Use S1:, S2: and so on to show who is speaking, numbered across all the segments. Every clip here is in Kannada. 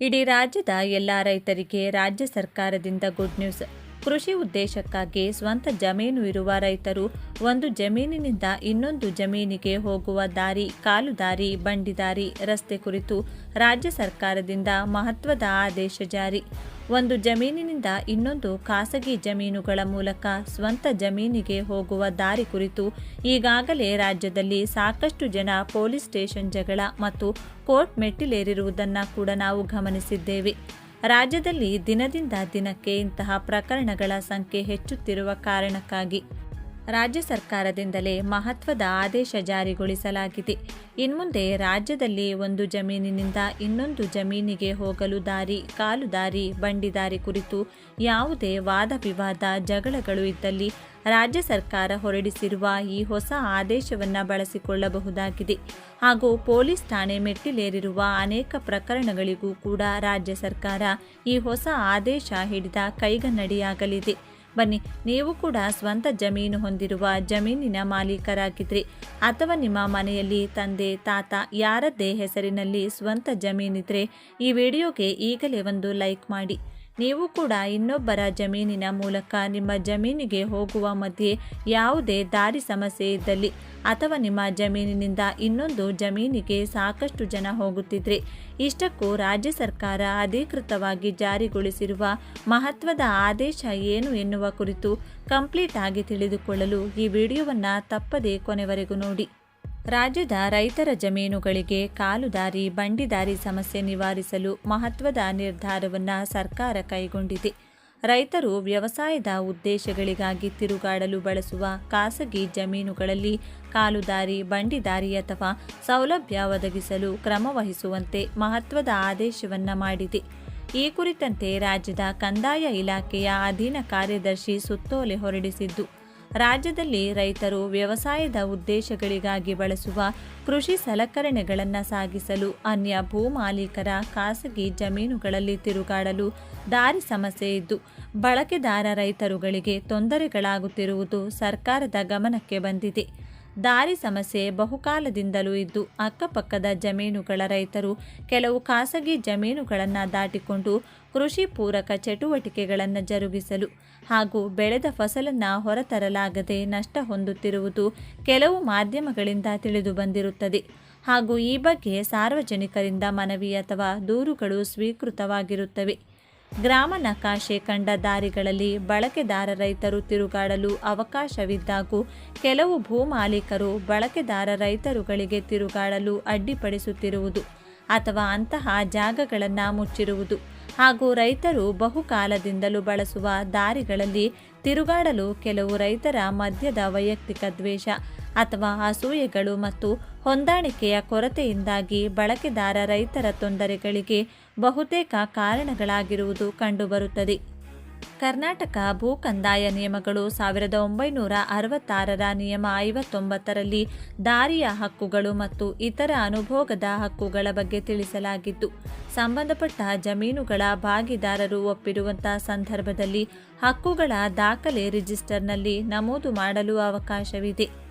S1: ಇಡೀ ರಾಜ್ಯದ ಎಲ್ಲ ರೈತರಿಗೆ ರಾಜ್ಯ ಸರ್ಕಾರದಿಂದ ಗುಡ್ ನ್ಯೂಸ್ ಕೃಷಿ ಉದ್ದೇಶಕ್ಕಾಗಿ ಸ್ವಂತ ಜಮೀನು ಇರುವ ರೈತರು ಒಂದು ಜಮೀನಿನಿಂದ ಇನ್ನೊಂದು ಜಮೀನಿಗೆ ಹೋಗುವ ದಾರಿ, ಕಾಲು ದಾರಿ, ಬಂಡಿ ದಾರಿ ರಸ್ತೆ ಕುರಿತು ರಾಜ್ಯ ಸರ್ಕಾರದಿಂದ ಮಹತ್ವದ ಆದೇಶ ಜಾರಿ. ಒಂದು ಜಮೀನಿನಿಂದ ಇನ್ನೊಂದು ಖಾಸಗಿ ಜಮೀನುಗಳ ಮೂಲಕ ಸ್ವಂತ ಜಮೀನಿಗೆ ಹೋಗುವ ದಾರಿ ಕುರಿತು ಈಗಾಗಲೇ ರಾಜ್ಯದಲ್ಲಿ ಸಾಕಷ್ಟು ಜನ ಪೊಲೀಸ್ ಸ್ಟೇಷನ್ ಜಗಳ ಮತ್ತು ಕೋರ್ಟ್ ಮೆಟ್ಟಿಲೇರಿರುವುದನ್ನು ಕೂಡ ನಾವು ಗಮನಿಸಿದ್ದೇವೆ. ರಾಜ್ಯದಲ್ಲಿ ದಿನದಿಂದ ದಿನಕ್ಕೆ ಇಂತಹ ಪ್ರಕರಣಗಳ ಸಂಖ್ಯೆ ಹೆಚ್ಚುತ್ತಿರುವ ಕಾರಣಕ್ಕಾಗಿ ರಾಜ್ಯ ಸರ್ಕಾರದಿಂದಲೇ ಮಹತ್ವದ ಆದೇಶ ಜಾರಿಗೊಳಿಸಲಾಗಿದೆ. ಇನ್ಮುಂದೆ ರಾಜ್ಯದಲ್ಲಿ ಒಂದು ಜಮೀನಿನಿಂದ ಇನ್ನೊಂದು ಜಮೀನಿಗೆ ಹೋಗಲು ದಾರಿ, ಕಾಲು ದಾರಿ, ಬಂಡಿ ದಾರಿ ಕುರಿತು ಯಾವುದೇ ವಾದ ವಿವಾದ, ಜಗಳಗಳು ಇದ್ದಲ್ಲಿ ರಾಜ್ಯ ಸರ್ಕಾರ ಹೊರಡಿಸಿರುವ ಈ ಹೊಸ ಆದೇಶವನ್ನು ಬಳಸಿಕೊಳ್ಳಬಹುದಾಗಿದೆ. ಹಾಗೂ ಪೊಲೀಸ್ ಠಾಣೆ ಮೆಟ್ಟಿಲೇರಿರುವ ಅನೇಕ ಪ್ರಕರಣಗಳಿಗೂ ಕೂಡ ರಾಜ್ಯ ಸರ್ಕಾರ ಈ ಹೊಸ ಆದೇಶ ಹಿಡಿದ ಕೈಗನ್ನಡಿಯಾಗಲಿದೆ. ಬನ್ನಿ, ನೀವು ಕೂಡ ಸ್ವಂತ ಜಮೀನು ಹೊಂದಿರುವ ಜಮೀನಿನ ಮಾಲೀಕರಾಗಿದ್ರಿ. ಅಥವಾ ನಿಮ್ಮ ಮನೆಯಲ್ಲಿ ತಂದೆ, ತಾತ ಯಾರದ್ದೇ ಹೆಸರಿನಲ್ಲಿ ಸ್ವಂತ ಜಮೀನಿದ್ರೆ ಈ ವಿಡಿಯೋಗೆ ಈಗಲೇ ಒಂದು ಲೈಕ್ ಮಾಡಿ. ನೀವು ಕೂಡ ಇನ್ನೊಬ್ಬರ ಜಮೀನಿನ ಮೂಲಕ ನಿಮ್ಮ ಜಮೀನಿಗೆ ಹೋಗುವ ಮಧ್ಯೆ ಯಾವುದೇ ದಾರಿ ಸಮಸ್ಯೆ ಇದ್ದಲ್ಲಿ ಅಥವಾ ನಿಮ್ಮ ಜಮೀನಿನಿಂದ ಇನ್ನೊಂದು ಜಮೀನಿಗೆ ಸಾಕಷ್ಟು ಜನ ಹೋಗುತ್ತಿದ್ರೆ ಇಷ್ಟಕ್ಕೂ ರಾಜ್ಯ ಸರ್ಕಾರ ಅಧಿಕೃತವಾಗಿ ಜಾರಿಗೊಳಿಸಿರುವ ಮಹತ್ವದ ಆದೇಶ ಏನು ಎನ್ನುವ ಕುರಿತು ಕಂಪ್ಲೀಟ್ ಆಗಿ ತಿಳಿದುಕೊಳ್ಳಲು ಈ ವಿಡಿಯೋವನ್ನು ತಪ್ಪದೇ ಕೊನೆವರೆಗೂ ನೋಡಿ. ರಾಜ್ಯದ ರೈತರ ಜಮೀನುಗಳಿಗೆ ಕಾಲುದಾರಿ, ಬಂಡಿದಾರಿ ಸಮಸ್ಯೆ ನಿವಾರಿಸಲು ಮಹತ್ವದ ನಿರ್ಧಾರವನ್ನು ಸರ್ಕಾರ ಕೈಗೊಂಡಿದೆ. ರೈತರು ವ್ಯವಸಾಯದ ಉದ್ದೇಶಗಳಿಗಾಗಿ ತಿರುಗಾಡಲು ಬಳಸುವ ಖಾಸಗಿ ಜಮೀನುಗಳಲ್ಲಿ ಕಾಲುದಾರಿ, ಬಂಡಿದಾರಿ ಅಥವಾ ಸೌಲಭ್ಯ ಒದಗಿಸಲು ಕ್ರಮ ವಹಿಸುವಂತೆ ಮಹತ್ವದ ಆದೇಶವನ್ನು ಮಾಡಿದೆ. ಈ ಕುರಿತಂತೆ ರಾಜ್ಯದ ಕಂದಾಯ ಇಲಾಖೆಯ ಅಧೀನ ಕಾರ್ಯದರ್ಶಿ ಸುತ್ತೋಲೆ ಹೊರಡಿಸಿದ್ದು ರಾಜ್ಯದಲ್ಲಿ ರೈತರು ವ್ಯವಸಾಯದ ಉದ್ದೇಶಗಳಿಗಾಗಿ ಬಳಸುವ ಕೃಷಿ ಸಲಕರಣೆಗಳನ್ನು ಸಾಗಿಸಲು ಅನ್ಯ ಭೂ ಮಾಲೀಕರ ಖಾಸಗಿ ಜಮೀನುಗಳಲ್ಲಿ ತಿರುಗಾಡಲು ದಾರಿ ಸಮಸ್ಯೆ ಇದ್ದು, ಬಳಕೆದಾರ ರೈತರುಗಳಿಗೆ ತೊಂದರೆಗಳಾಗುತ್ತಿರುವುದು ಸರ್ಕಾರದ ಗಮನಕ್ಕೆ ಬಂದಿದೆ. ದಾರಿ ಸಮಸ್ಯೆ ಬಹುಕಾಲದಿಂದಲೂ ಇದ್ದು ಅಕ್ಕಪಕ್ಕದ ಜಮೀನುಗಳ ರೈತರು ಕೆಲವು ಖಾಸಗಿ ಜಮೀನುಗಳನ್ನು ದಾಟಿಕೊಂಡು ಕೃಷಿ ಪೂರಕ ಚಟುವಟಿಕೆಗಳನ್ನು ಜರುಗಿಸಲು ಹಾಗೂ ಬೆಳೆದ ಫಸಲನ್ನು ಹೊರತರಲಾಗದೆ ನಷ್ಟ ಹೊಂದುತ್ತಿರುವುದು ಕೆಲವು ಮಾಧ್ಯಮಗಳಿಂದ ತಿಳಿದು ಬಂದಿರುತ್ತದೆ. ಹಾಗೂ ಈ ಬಗ್ಗೆ ಸಾರ್ವಜನಿಕರಿಂದ ಮನವಿ ಅಥವಾ ದೂರುಗಳು ಸ್ವೀಕೃತವಾಗಿರುತ್ತವೆ. ಗ್ರಾಮ ನಕಾಶೆ ಕಂಡ ದಾರಿಗಳಲ್ಲಿ ಬಳಕೆದಾರ ರೈತರು ತಿರುಗಾಡಲು ಅವಕಾಶವಿದ್ದಾಗೂ ಕೆಲವು ಭೂ ಮಾಲೀಕರು ಬಳಕೆದಾರ ರೈತರುಗಳಿಗೆ ತಿರುಗಾಡಲು ಅಡ್ಡಿಪಡಿಸುತ್ತಿರುವುದು ಅಥವಾ ಅಂತಹ ಜಾಗಗಳನ್ನು ಮುಚ್ಚಿರುವುದು ಹಾಗೂ ರೈತರು ಬಹುಕಾಲದಿಂದಲೂ ಬಳಸುವ ದಾರಿಗಳಲ್ಲಿ ತಿರುಗಾಡಲು ಕೆಲವು ರೈತರ ಮಧ್ಯದ ವೈಯಕ್ತಿಕ ದ್ವೇಷ ಅಥವಾ ಅಸೂಯೆಗಳು ಮತ್ತು ಹೊಂದಾಣಿಕೆಯ ಕೊರತೆಯಿಂದಾಗಿ ಬಳಕೆದಾರ ರೈತರ ತೊಂದರೆಗಳಿಗೆ ಬಹುತೇಕ ಕಾರಣಗಳಾಗಿರುವುದು ಕಂಡುಬರುತ್ತದೆ. ಕರ್ನಾಟಕ ಭೂ ಕಂದಾಯ ನಿಯಮಗಳು ಸಾವಿರದ ಒಂಬೈನೂರ ಅರವತ್ತಾರರ ನಿಯಮ ಐವತ್ತೊಂಬತ್ತರಲ್ಲಿ ದಾರಿಯ ಹಕ್ಕುಗಳು ಮತ್ತು ಇತರ ಅನುಭೋಗದ ಹಕ್ಕುಗಳ ಬಗ್ಗೆ ತಿಳಿಸಲಾಗಿದ್ದು, ಸಂಬಂಧಪಟ್ಟ ಜಮೀನುಗಳ ಭಾಗಿದಾರರು ಒಪ್ಪಿರುವಂತಹ ಸಂದರ್ಭದಲ್ಲಿ ಹಕ್ಕುಗಳ ದಾಖಲೆ ರಿಜಿಸ್ಟರ್ನಲ್ಲಿ ನಮೂದು ಮಾಡಲು ಅವಕಾಶವಿದೆ.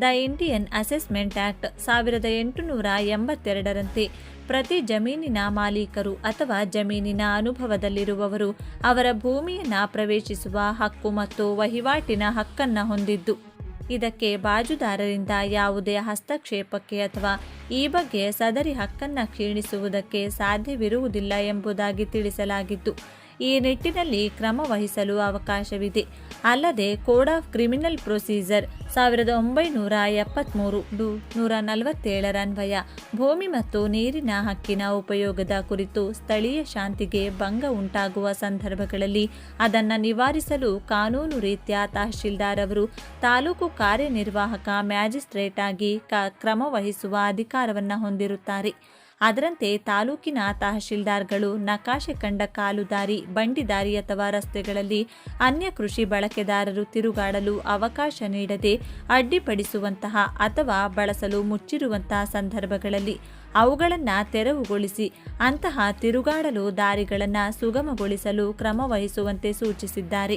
S1: ದ ಇಂಡಿಯನ್ ಅಸೆಸ್ಮೆಂಟ್ ಆಕ್ಟ್ ಸಾವಿರದ ಎಂಟುನೂರ ಎಂಬತ್ತೆರಡರಂತೆ ಪ್ರತಿ ಜಮೀನಿನ ಮಾಲೀಕರು ಅಥವಾ ಜಮೀನಿನ ಅನುಭವದಲ್ಲಿರುವವರು ಅವರ ಭೂಮಿಯನ್ನು ಪ್ರವೇಶಿಸುವ ಹಕ್ಕು ಮತ್ತು ವಹಿವಾಟಿನ ಹಕ್ಕನ್ನು ಹೊಂದಿದ್ದು. ಇದಕ್ಕೆ ಬಾಜುದಾರರಿಂದ ಯಾವುದೇ ಹಸ್ತಕ್ಷೇಪಕ್ಕೆ ಅಥವಾ ಈ ಬಗ್ಗೆ ಸದರಿ ಹಕ್ಕನ್ನು ಕ್ಷೀಣಿಸುವುದಕ್ಕೆ ಸಾಧ್ಯವಿರುವುದಿಲ್ಲ ಎಂಬುದಾಗಿ ತಿಳಿಸಲಾಗಿತ್ತು ಈ ನಿಟ್ಟಿನಲ್ಲಿ ಕ್ರಮ ವಹಿಸಲು ಅವಕಾಶವಿದೆ. ಅಲ್ಲದೆ ಕೋಡ್ ಆಫ್ ಕ್ರಿಮಿನಲ್ ಪ್ರೊಸೀಜರ್ ಸಾವಿರದ ಒಂಬೈನೂರ ಎಪ್ಪತ್ತ್ಮೂರು ಡು ನೂರ ನಲವತ್ತೇಳರ ಅನ್ವಯ ಭೂಮಿ ಮತ್ತು ನೀರಿನ ಹಕ್ಕಿನ ಉಪಯೋಗದ ಕುರಿತು ಸ್ಥಳೀಯ ಶಾಂತಿಗೆ ಭಂಗ ಉಂಟಾಗುವ ಸಂದರ್ಭಗಳಲ್ಲಿ ಅದನ್ನು ನಿವಾರಿಸಲು ಕಾನೂನು ರೀತ್ಯ ತಹಶೀಲ್ದಾರ್ ಅವರು ತಾಲೂಕು ಕಾರ್ಯನಿರ್ವಾಹಕ ಮ್ಯಾಜಿಸ್ಟ್ರೇಟ್ ಆಗಿ ಕ್ರಮ ವಹಿಸುವ ಅಧಿಕಾರವನ್ನು ಹೊಂದಿರುತ್ತಾರೆ. ಅದರಂತೆ ತಾಲೂಕಿನ ತಹಶೀಲ್ದಾರ್ಗಳು ನಕಾಶೆ ಕಂಡ ಕಾಲುದಾರಿ ಬಂಡಿದಾರಿ ಅಥವಾ ರಸ್ತೆಗಳಲ್ಲಿ ಅನ್ಯ ಕೃಷಿ ಬಳಕೆದಾರರು ತಿರುಗಾಡಲು ಅವಕಾಶ ನೀಡದೆ ಅಡ್ಡಿಪಡಿಸುವಂತಹ ಅಥವಾ ಬಳಸಲು ಮುಚ್ಚಿರುವಂತಹ ಸಂದರ್ಭಗಳಲ್ಲಿ ಅವುಗಳನ್ನು ತೆರವುಗೊಳಿಸಿ ಅಂತಹ ತಿರುಗಾಡಲು ದಾರಿಗಳನ್ನು ಸುಗಮಗೊಳಿಸಲು ಕ್ರಮ ವಹಿಸುವಂತೆ ಸೂಚಿಸಿದ್ದಾರೆ.